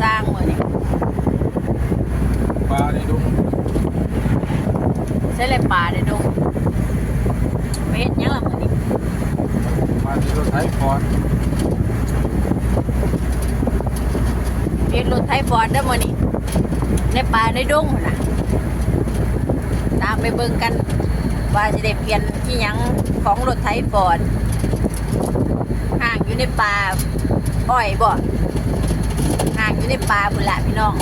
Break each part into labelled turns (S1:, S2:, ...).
S1: สร้างมื้อนี้
S2: ปลาในดง
S1: ใช่เลยป่าได้ดงไปเฮ็ดหยังล่ะมื้อนี้
S2: ปลาที่รถไถก่อน
S1: เฮ็ดรถไถฟอร์ดเด้อมื้อนี้ในป่าในดงพุ่นน่ะตามไปเบิ่งกันว่าสิได้เปลี่ยนที่หยังของรถไถฟอร์ดห่างอยู่ในป่าอ้อยบ่ ห่างอยู่ในป่าพุ่นละพี่น้อง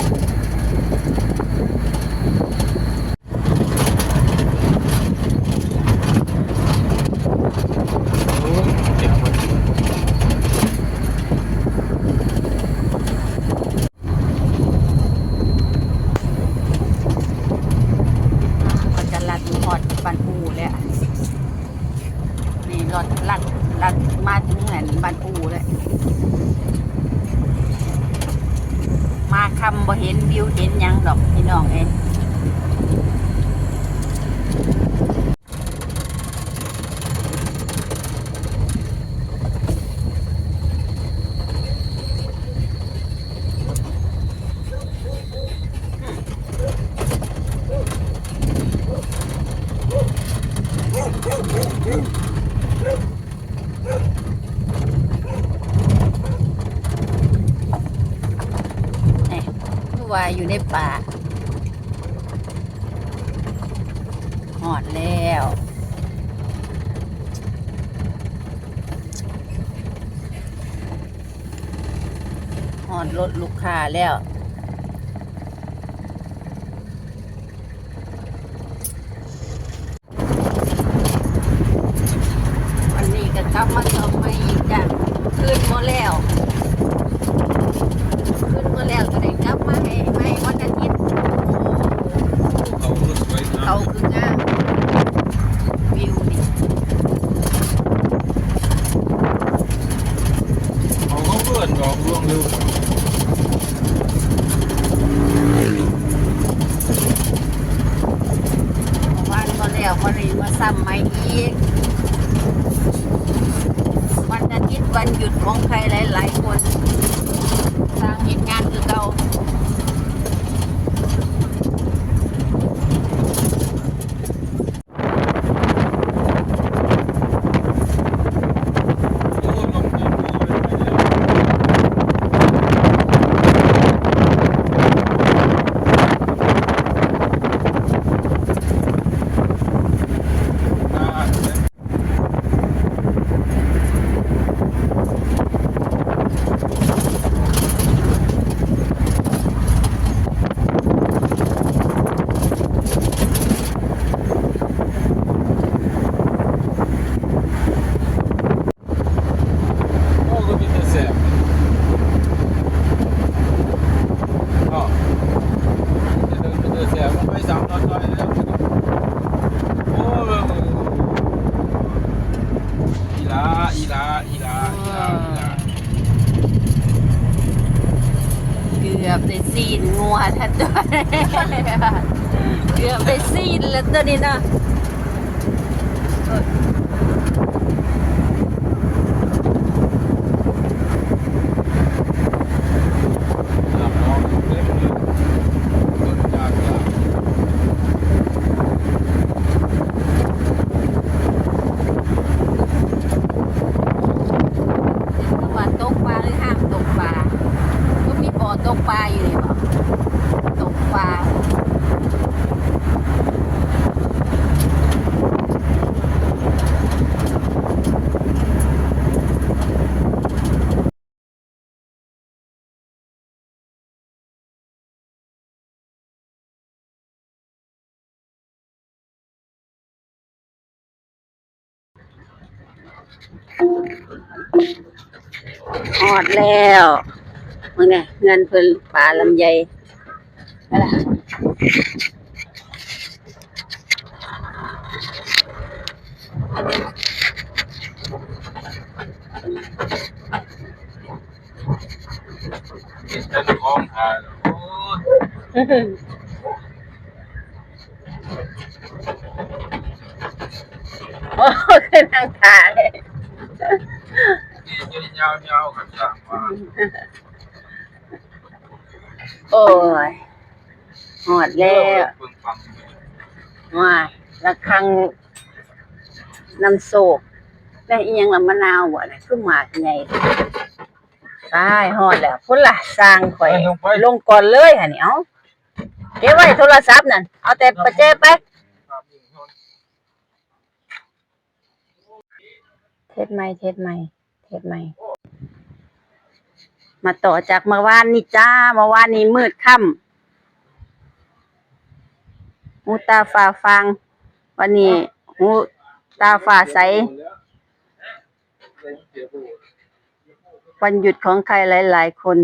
S2: โอ้ยเจ็บมัน
S1: ก็จะลัดหอดบันปูเลยอะนี่รถลัดลัดมาถึงแหนบันปูเลยมาคำบ่เห็นวิวเห็นหยังดอกพี่น้องเองนี่คือ ว่าอยู่ในป่าหอดแล้วหอดรถลูกค้าแล้ว วันนี้ก็กลับมาสอบมาอีกจ้ะขึ้นมาแล้ว ขึ้นมาแล้วก็ได้กลับมาให้ให้วันอาทิตย์
S2: เขารถไว้นะ
S1: เขาคืองามวิวนี่
S2: เขาเขาเพื่อนบอกล่วงเร็ว
S1: วันมาแล้วมารีมาซ้ำใหม่อีก วันอาทิตย์วันหยุดของใครหลาย ๆ คนสร้างเหตุงานคือเรา
S2: โอ้ยมันเจ็บเลย อ่า โอ้ก็มีแต่แสบอ๋อจะเดินไปเจอแสบมันไปสามตอนซอยแล้วโอ้อีลาอีลาอีลาอีลาอีลา
S1: เกือบได้ หัวทัดตัวเกือบไปซีดแล้วตัวนี้นะเออ
S2: หลับนอนเต็มเลยรถจักรยาน
S1: ว่าตกปลาหรือห้ามตกปลา ก็มีบ่อตกปลาอยู่นี่บ่ตกปลา หอดแล้วมึงไงเงินเพิ่นปลาลำไยอะไร
S2: นี่เป็นของหายแล้วโอ้ย
S1: โอ้คือทางขาเลย
S2: นี่ ยาวๆกันจังว่า
S1: โอ้ยหอดแล้ว
S2: เบิ่งฟัง
S1: ว้ายระคังน้ำโศกได้อีหยังละมะนาวบ่เนี่ยคือหมากใหญ่ตายหอดแล้วพุ่นล่ะสร้างข่อย
S2: ไปลงไป
S1: ลงก่อนเลยหั่นนี่เอาเก็บไว้โทรศัพท์นั่นเอาแต่ประแจไป เทศไหมเทศไหมเทศไหมมาต่อจากเมื่อวานนี่จ้าเมื่อวานนี้มืดค่ำหูตาฝ่าฟัง วันนี้หูตาฝ่าใส วันหยุดของใครหลาย ๆ คน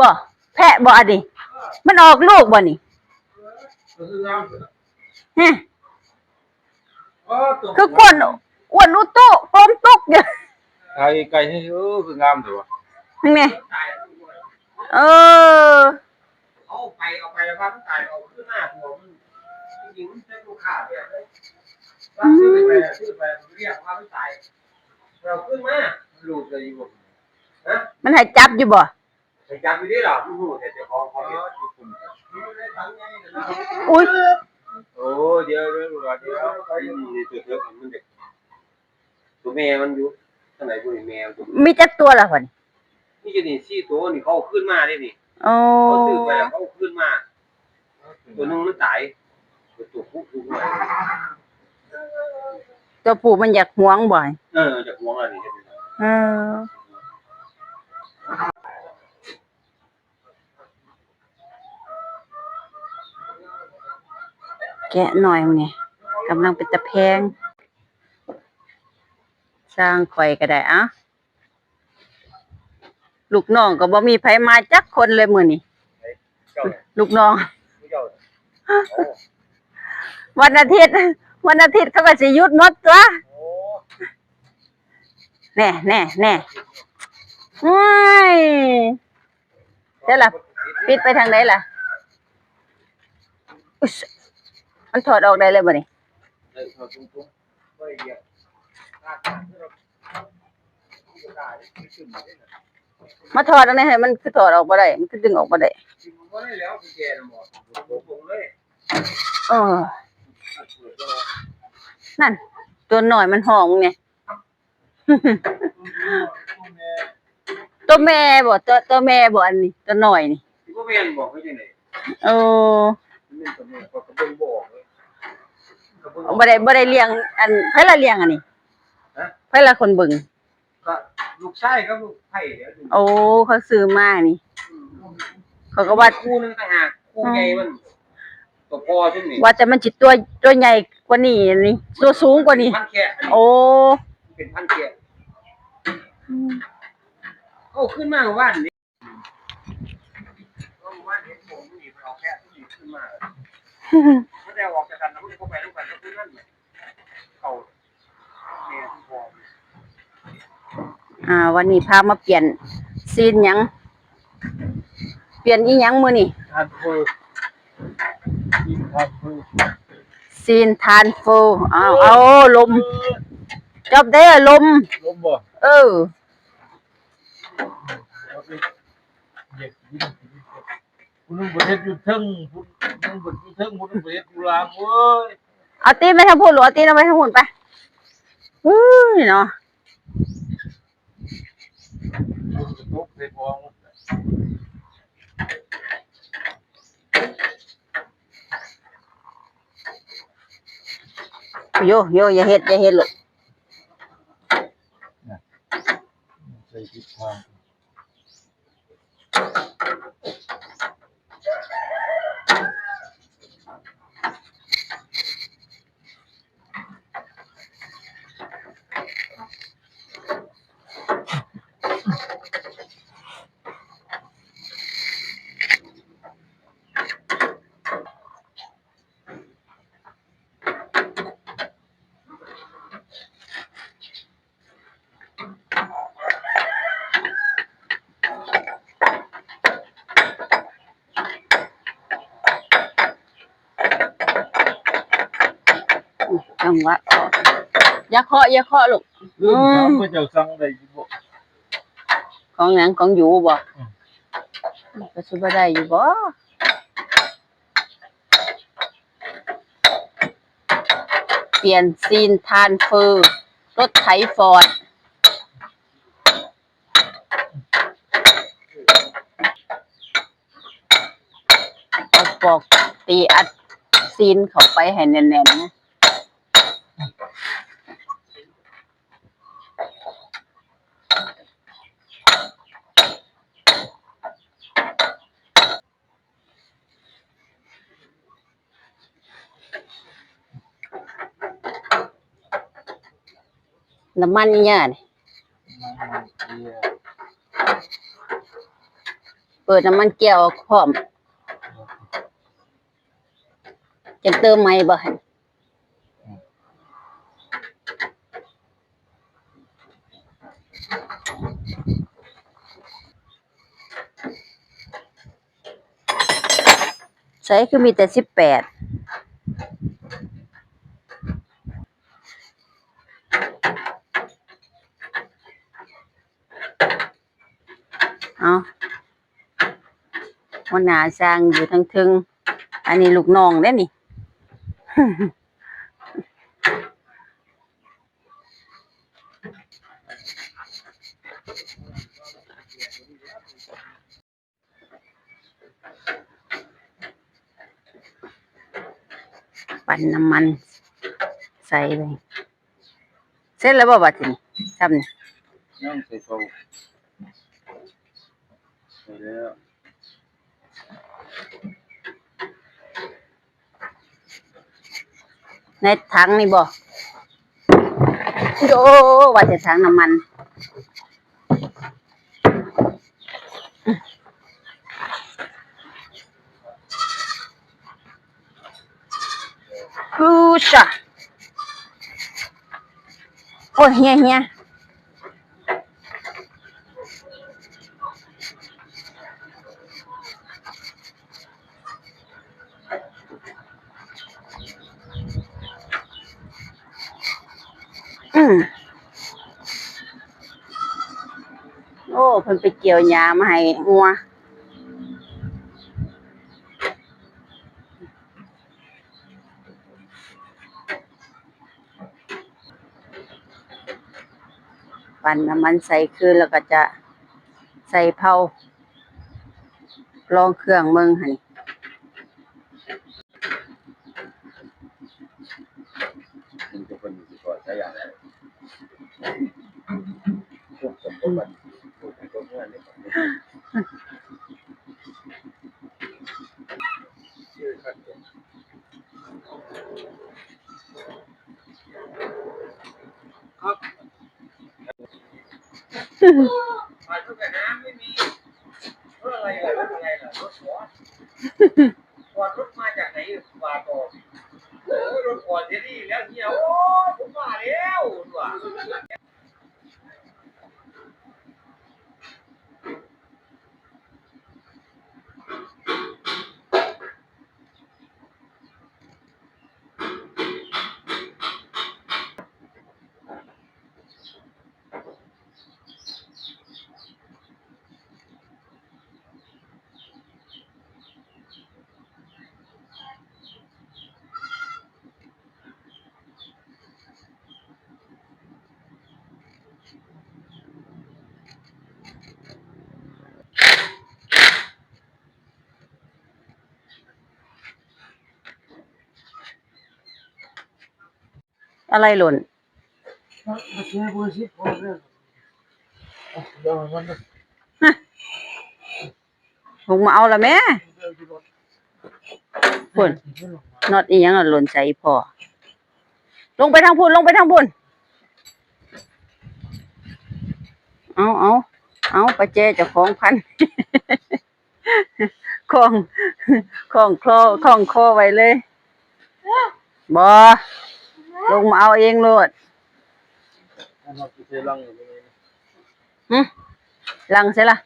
S1: บ่แพะบ่อันนี้มันออกลูกบ่นี่ฮะคือก้นอ้วนอุตุกลมตุกอยู่
S2: ไก่ไก่นี่เออคืองามเด้อวะ
S1: นี่ไงเออ
S3: เอาไปเอาไปแล้วว่ามันตายเอาขึ้นหน้าหัวมันจริงๆมันเป็นลูกค้าแบบเลยว่าซื้อไปซื้อไปเรียกว่ามันตาย เราขึ้นมาลูกเลยอยู่นะ
S1: มันให้จับอยู่บ่
S3: ไปจับอยู่ที่หรอมันหูแต่เจ้าของเขาเนี่ย
S1: อุ้ย
S3: โอ้เดี๋ยวเดี๋ยวเดี๋ยวไอ้นี่ตัวเล็กมันเด็กตัวแม่มันอยู่ข้างไหนตัวแม่ตัว
S1: มีจักตัวละพ่น
S3: นี่จะนี่สี่ตัวนี่เขาขึ้นมาได้นี่
S1: โอ้
S3: เขาซื้อไปแล้วเขาขึ้นมา ตัวนึงมันตายตัวผู้ผู้มา
S1: ตัวปู่มันอยากหวงบ่อย
S3: เออจากหัวอะไรนี่
S1: เออแกะหน่อยมึงเนี่ยกำลังเป็นตะแพง สร้างข่อยก็ได้อะลูกน้องก็บ่มีไผมาจักคนเลยมื้อนี้
S3: เจ้า
S1: ลูกน้อง
S3: เจ้า
S1: วันอาทิตย์ วันอาทิตย์เขาก็สิหยุดหมดตัว
S3: โอ้
S1: แน่แน่แน่ว้ายเดี๋ยวล่ะปิดไปทางไหนล่ะอุ๊ยมันถอดออกได้เลยบ่นี่
S3: เออเขาตุ้มๆไม่เรียกถ้าเราผู้ชายที่ขึ้นมาได้น่ะ
S1: มาถอดอันนี้ให้มันคือถอดออกบ่ได้ มันคือดึงออกบ่ได้
S3: จริงๆก็ได้แล้วคุณแกน่ะหมดผมเลย
S1: เออ นั่น ตัวหน่อยมันห้องไงตัวแม่บ่ตัวตัวแม่บ่อันนี้ ตัวหน่อยนี่
S3: ที่พ่อแม่บอกให้ยังไง
S1: เออ
S3: มันตัวแม่ก็กระเบื้องบอกเลยกระเบื้อง
S1: บ่ได้บ่ได้เลี้ยง อันไผละเลี้ยงอันนี้
S3: ฮะ
S1: ไผละคนเบิ่ง
S3: ก็ลูกชายกับลูกไผ่เดี๋ยวดู
S1: โอ้เขาซื้อมานี่ เขาก็ว่า
S3: คู่นึงต่างหากคู่ใหญ่มัน ตัวพอใช่ไหม
S1: ว่าแต่มันจิตตัวตัวใหญ่กว่านี้นี่ตัวสูงกว่านี้
S3: พันแค่อันนี้
S1: โอ้
S3: เป็นพันแค่เอาขึ้นมาว่านนี้ว่านเห็นผมนี่เอาแค่ที่ขึ้นมาไม่ได้ออกจากกันแล้วมันก็ไปด้วยกันแล้วนั่นแหละเขาเมียที่พอ
S1: อ่า วันนี้พามาเปลี่ยนซีนหยัง เปลี่ยนอีหยังมื้อนี่
S2: ทานเฟอร์กินทานเฟอร์
S1: ซีนทานโฟอ้าวเอาลมจบได้อลม
S2: ลมบ่
S1: เออ
S2: เหยียบยิงคุณนึงประเทศอยู่เทึงคุณนึงประเทศอยู่เทึงคุณนึงประเทศอยู่ล่างเว้ย
S1: เอาตีนไปทางพูดหรือเอาตีนเอาไปทางหุ่นไปอุ้ยเนาะ
S2: คุณกระตุกใส่พอง
S1: โยโยอย่าเฮ็ดอย่าเฮ็ดลูก
S2: ใส่ทิศทาง
S1: โจังวะอย่าเคาะอย่าเคาะลูกอื
S2: ถาม
S1: ม
S2: ว่าเจ้าสั่งได้อยู่บ่
S1: ของหยังของอยู่บ่ก็สิบ่ได้อยู่บ่เปลี่ยนซีนทานเฟอร์รถไถฟอร์ดเอาปอกตีอัดซีนเข้าไปให้แน่นๆนะ น้ำมันอีหยังนี่
S2: มันเกีย
S1: เปิดน้ำมันเกียวออกพร้อมจะเติมไหมบ่หั่นใช้คือมีแต่สิบแปด เอาวันหนาสร้างอยู่ทั้งทึงอันนี้ลูกน้องเด้นี่ ปั่นน้ำมันใส่ไปเสร็จแล้วบ่บัดนี้ทำนี่
S2: ยังใส่เข ใส่แล้ว
S1: ในถังนี่บ่โอ้ว่าแต่ถังน้ำมันกูชะโอ้ยเฮียเฮีย พิ่นไปเกี่ยวหญ้ามาให้งัวปั่นน้ำมันใส่คืนแล้วก็จะใส่เผาลองเครื่องเมืองหัน
S2: มันจะเป็นสิก่อนใช้อย่างไรพวบูรณ์พวกที่ก็เมื่ ครั
S3: บไปทุกสนามไม่มีรถอะไรล่ะรถอะไรเหรอรถหัวก่อนรถมาจากไหนวาโตโอ้ยรถก่อนเจนี่แล้วเฮียโอ้ยผมมาแล้วว่ะ
S1: อะไรหล่น
S2: เดี๋ยวมัน
S1: ลงมาเอาละแม่พุ่นน็อตอีหยังอะหล่นใส่พอ ลงไปทางพุ่นลงไปทางพุ่นเอาเอาเอาปเจเจ้าของพันคล้องคล้องคลอคล้องคอไว้เลยบอ ลงมาเอาเองโลด
S2: ฮึลังใช่ละ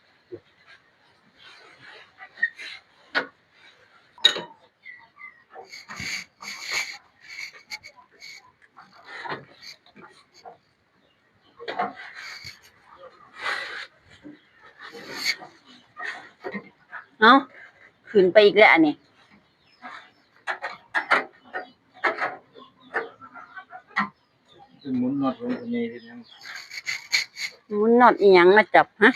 S1: เอาขึ้นไปอีกแล้วอันนี้
S2: เป็นหมุนน็อตลงตรงนี้ทีนึง
S1: มันนอดอีหยังมาจับฮะ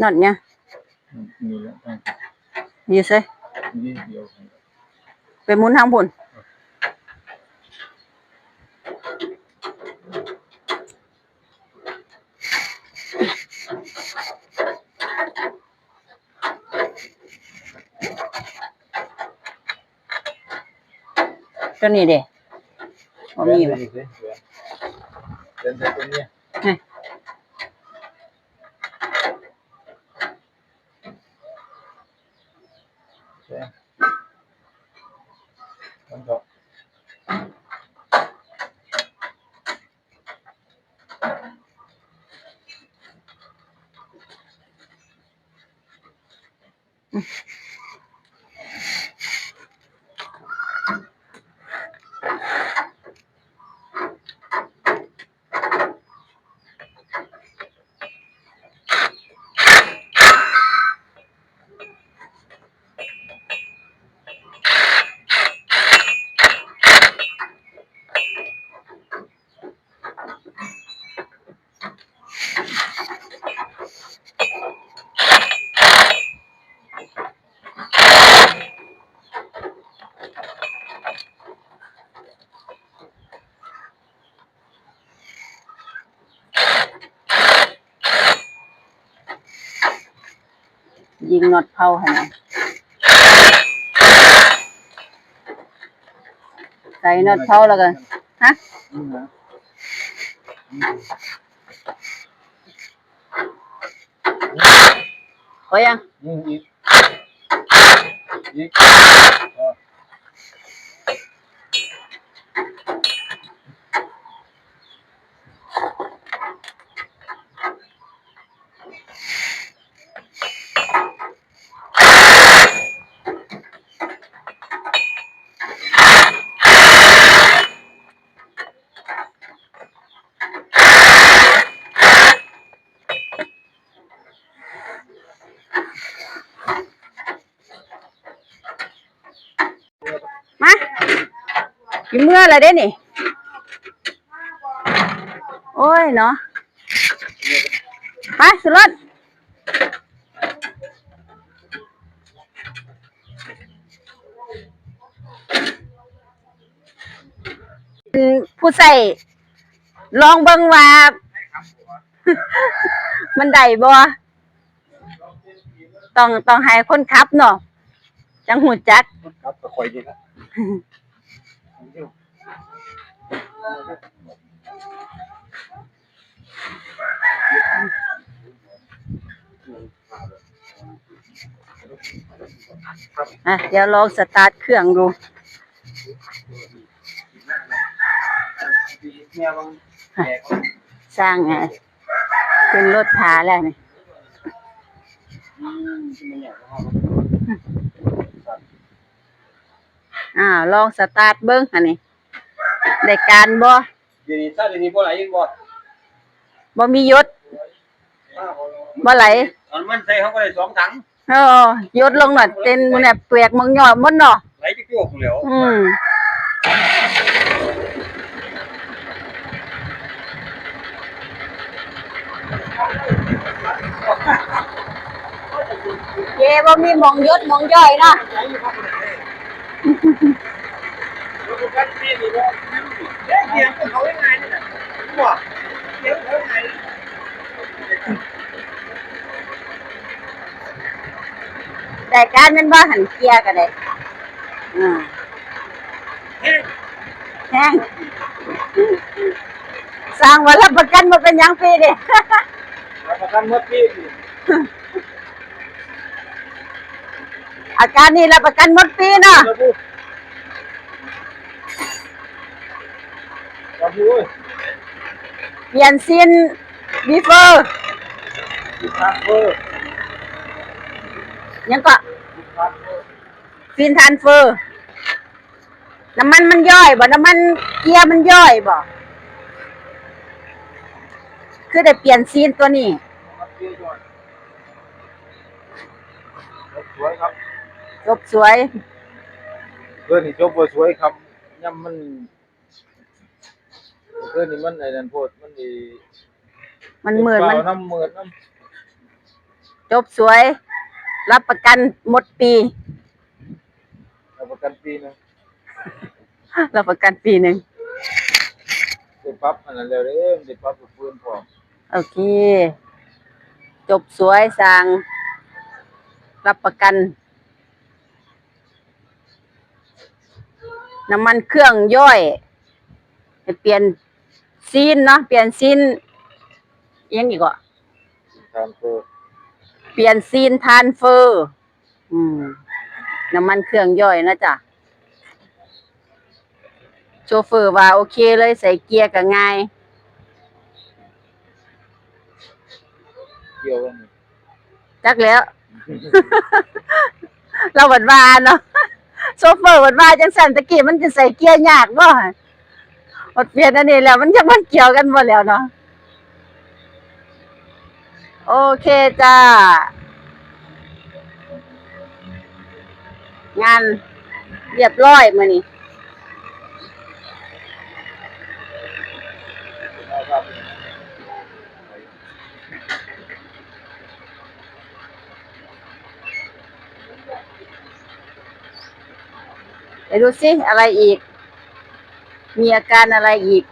S1: นอดเนี่ย
S2: นี่แหละตั้ง
S1: อยู่ใส่
S2: นี่เดียว
S1: ไปหมุนทางบน ตัวนี้เด้บ่มีบ่
S2: เดินไปตรงนี้
S1: นี่
S2: ใช่มันก็
S1: ยิงน็อตเผาให้หน่อยใส่น็อตเผาแล้วกันฮะ
S2: นี่นะ
S1: พอยัง
S2: นี่อีกอีก
S1: มากินเมื่ออะไรได้นี่ โอ้ยเนาะไปสุรสอืมผู้ใส่ลองเบิ่งว่า มันได้บ่ต้องต้องให้คนขับเนาะจังหูจัก
S2: ครับก็คอยดีนะ
S1: อะเดี๋ยวลองสตาร์ทเครื่องดู สร้างไงขึ้นรถพาแล้วนี่อ่าลองสตาร์ทเบิ้งอันนี้ ได้การบ่
S3: เดี๋ยวนี้ถ้าเดี๋ยวนี้บ่ไหลยินบ่
S1: บ่มียศบ่ไหล
S3: ตอนมันใส่เขาก็ได้สองถัง
S1: เออยศลงหน่อยเต้นมันเนี่ยเปียกมึงหยอดหมดเนาะ
S3: ไหลจะโยกเหลว
S1: อืมเย่บ่มีหมองยศหมองย่อยเนาะ
S3: ก็กันปีนี่บ่เอ๊ะเสียงเขายังไงนี่น่ะบ่เสียงเขายังไง
S1: แต่การมันว่าหันเกียร์กันเลยอ่าแห้งสร้างวันรับประกันมาเป็นยังปีดิ
S2: รับประกันเมื่อปี
S1: อาการนี้รับประกันหมดปีเนาะ
S2: ระบุระบุ
S1: เปลี่ยนซินบีเฟอร์
S2: ติดทางเฟอร์
S1: ยังก็
S2: ติดทางเฟอร์
S1: ซีนทานเฟอร์น้ำมันมันย่อยบ่น้ำมันเกียร์มันย่อยบ่คือได้เปลี่ยนซีนตัวนี้
S2: มันเยอะย่อยสวยครับ
S1: จบสวย
S2: เพื่อนนี่จบบ่สวยครับย่ำมัน เพื่อนนี่มันไอ้นั่นโพดมันดี
S1: มันเหมือนมัน
S2: น้ำเหมือนน้
S1: จบสวย รับประกันหมดปีำ
S2: รับประกันปีหนึง
S1: รับประกันปีหนึ่ง
S2: ได้ปรั๊บอันนั้นแล้วเด้มันได้ปรั๊บกับปืนพร้อม
S1: โอเค จบสวยสั่งรับประกัน น้ำมันเครื่องย่อย ให้เปลี่ยน ซีนเนาะเปลี่ยนซีนอิหยังอีกอะ
S2: ทางเฟอร์
S1: เปลี่ยนซีนทานเฟอร์ อืมน้ำมันเครื่องย่อยนะจ๊ะโชเฟอร์ว่าโอเคเลยใส่เกียร์ก็ง่าย
S2: เกี่ยวกันนี่
S1: จักแล้ว เราบัดว่าเนาะโซเฟอร์บัดว่าจังสันตะกี้มันจะใส่เกียร์ยากบ่ บัดเปลี่ยนอันนี้แล้วมันยังมันเกี่ยวกันหมดแล้วเนาะโอเคจ้า งานเรียบร้อยมื้อนี้
S2: นะครับ
S1: ไปดูสิอะไรอีก มีอาการอะไรอีก